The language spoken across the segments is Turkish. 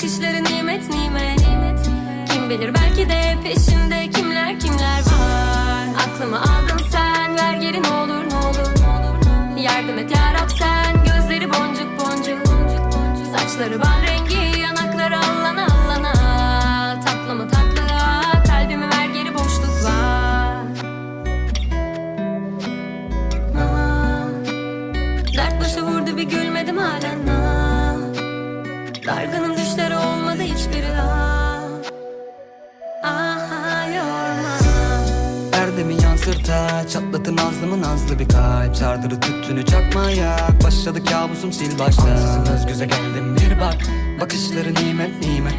Bakışları nimet nimet. Kim bilir belki de peşinde kimler kimler var. Aklımı aldın sen ver geri ne olur ne olur Yardım et yarab sen gözleri boncuk boncuk. Saçları bal rengi yanakları allana allana. Tatlı mı tatlı ah, kalbimi ver geri boşluk var. Dert başı vurdu bir gülmedim halen. Dargınım Yansırta Çatlatın nazlımı nazlı bir kalp. Sardırı tüttünü çakmaya. Başladı kabusum sil başta. Ansızın göz göze geldim bir bak. Bakışları nimet nimet.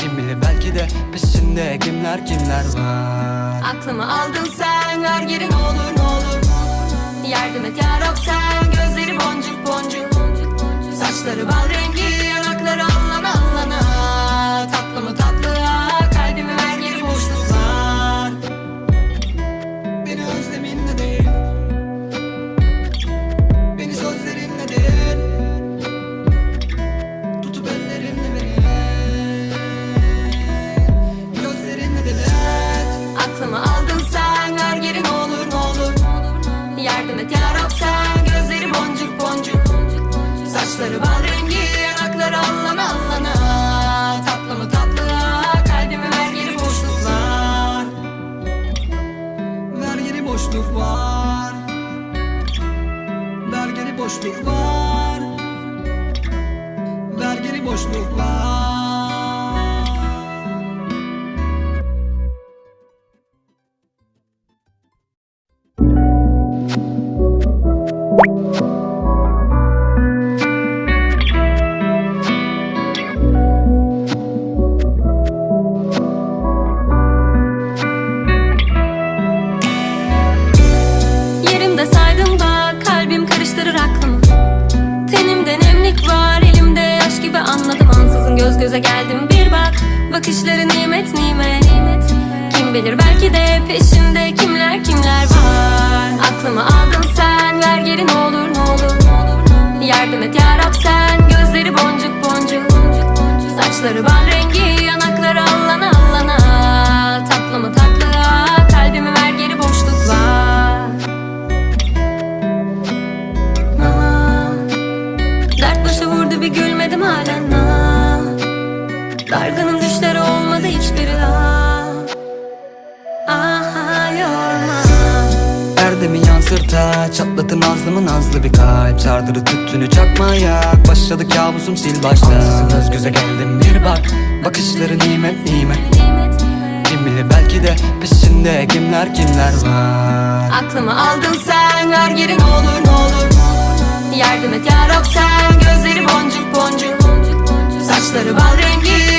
Kim bilir belki de peşinde kimler kimler var. Aklımı aldın sen ver geri ne olur ne olur. Yardım et yarab sen Aklımı aldın sen. Ver geri olur ne olur? Yardım et yarab sen. Gözleri boncuk boncuk. Saçları bal rengi yanakları allana allana. Tatlı mı tatlı kalbimi ver geri boşluk var. Ver geri boşluk var. Ver geri boşluk var. Ver geri boşluk var göze geldim. Bir bak Bakışları nimet nimet. Kim bilir belki de peşinde kimler kimler var. Aklımı aldın sen ver geri ne olur ne olur Yardım et yarab sen. Gözleri boncuk boncuk. Saçları bal Dargınım düşleri olmadı hiçbiri ah. Aha yorma. Erdemi yansırta Çatlatın nazlımı nazlı bir kalp. Sardırı tüttünü çakmaya Başladı kabusum sil başta Ansızın göz göze geldim bir bak. Bakışları nimet nimet. Nimet nimet. Kim bilir belki de peşinde kimler kimler var. Aklımı aldın sen ver geri ne olur ne olur. Yardım et yarab sen gözleri boncuk boncuk. Saçları bal rengi